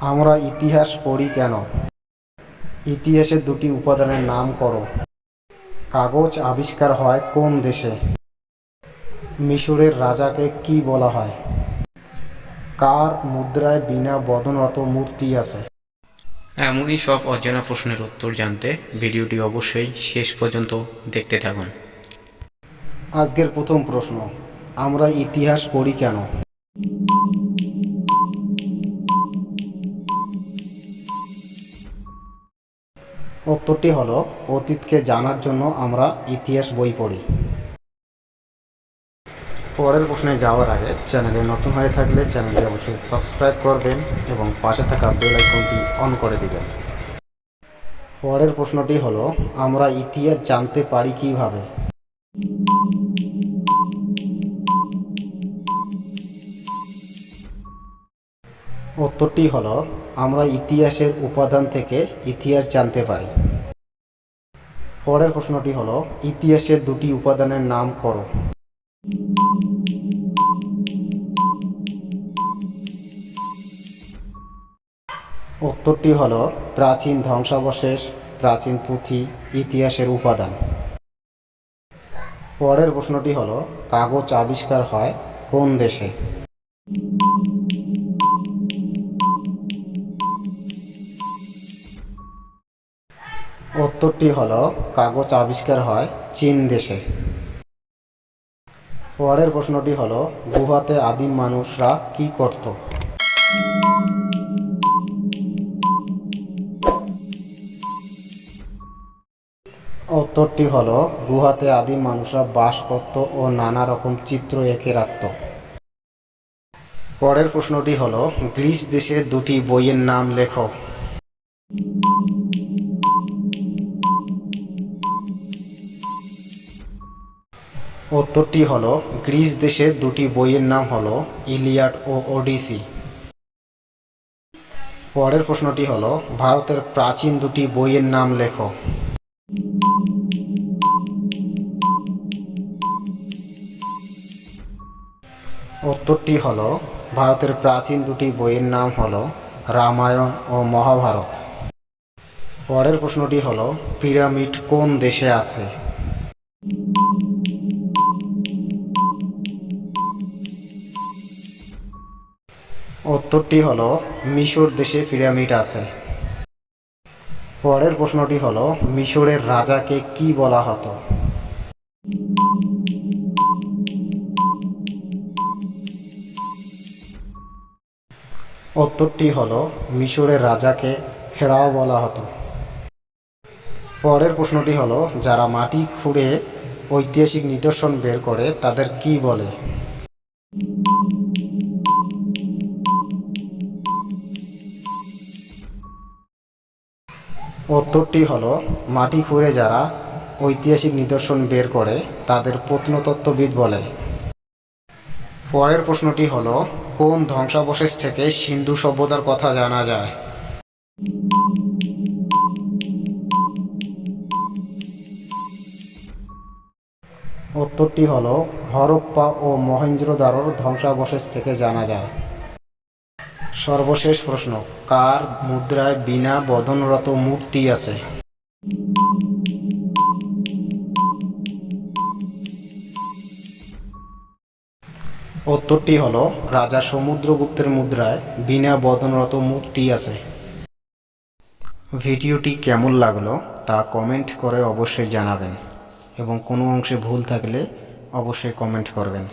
আমরা ইতিহাস পড়ি কেন? ইতিহাসের দুটি উপাদানের নাম করো। কাগজ আবিষ্কার হয় কোন দেশে? মিশরের রাজাকে কি বলা হয়? কার মুদ্রায় বিনা বদনরত মূর্তি আছে? এমনই সব অজানা প্রশ্নের উত্তর জানতে ভিডিওটি অবশ্যই শেষ পর্যন্ত দেখতে থাকুন। আজকের প্রথম প্রশ্ন আমরা ইতিহাস পড়ি কেন? উত্তরটি হলো, অতীতকে জানার জন্য আমরা ইতিহাস বই পড়ি। পরের প্রশ্নে যাওয়ার আগে চ্যানেলে নতুন হয়ে থাকলে চ্যানেলটি অবশ্যই সাবস্ক্রাইব করবেন এবং পাশে থাকা বেল আইকনটি অন করে দিবেন। পরের প্রশ্নটি হলো, আমরা ইতিহাস জানতে পারি কীভাবে? উত্তরটি হলো, আমরা ইতিহাসের উপাদান থেকে ইতিহাস জানতে পারি। পরের প্রশ্নটি হলো, ইতিহাসের দুটি উপাদানের নাম করো। উত্তরটি হলো, প্রাচীন ধ্বংসাবশেষ, প্রাচীন পুঁথি, ইতিহাসের উপাদান। পরের প্রশ্নটি হলো, কাগজ আবিষ্কার হয় কোন দেশে? উত্তরটি হল, কাগজ আবিষ্কার হয় চীন দেশে। পরের প্রশ্নটি হলো, গুহাতে আদিম মানুষরা কি করত? উত্তরটি হল, গুহাতে আদিম মানুষরা বাস করত ও নানা রকম চিত্র এঁকে রাখত। পরের প্রশ্নটি হল, গ্রিস দেশের দুটি বইয়ের নাম লেখো। উত্তরটি হল, গ্রিস দেশের দুটি বইয়ের নাম হল, ইলিয়াড ও ওডিসি। পরের প্রশ্নটি হল, ভারতের প্রাচীন দুটি বইয়ের নাম লেখো। উত্তরটি হল, ভারতের প্রাচীন দুটি বইয়ের নাম হল, রামায়ণ ও মহাভারত। পরের প্রশ্নটি হল, পিরামিড কোন দেশে আছে? উত্তরটি হলো, মিশর দেশে পিরামিড আছে। পরের প্রশ্নটি হলো, মিশরের রাজাকে কি বলা হতো? উত্তরটি হলো, মিশরের রাজাকে ফেরাও বলা হতো। পরের প্রশ্নটি হলো, যারা মাটি খুঁড়ে ঐতিহাসিক নিদর্শন বের করে, তাদের কি বলে? উত্তরটি হলো মাটি খুঁড়ে যারা ঐতিহাসিক নিদর্শন বের করে, তাদের প্রত্নতত্ত্ববিদ বলে। পরের প্রশ্নটি হলো, কোন ধ্বংসাবশেষ থেকে সিন্ধু সভ্যতার কথা জানা যায়? উত্তরটি হলো, হরপ্পা ও মহেন্দ্রদারোর ধ্বংসাবশেষ থেকে জানা যায়। সর্বশেষ প্রশ্ন, কার মুদ্রায় বিনা বদনরত মূর্তি আছে? উত্তরটি হলো, রাজা সমুদ্রগুপ্তের মুদ্রায় বিনা বদনরত মূর্তি আছে। ভিডিওটি কেমন লাগল তা কমেন্ট করে অবশ্যই জানাবেন এবং কোনো অংশে ভুল থাকলে অবশ্যই কমেন্ট করবেন।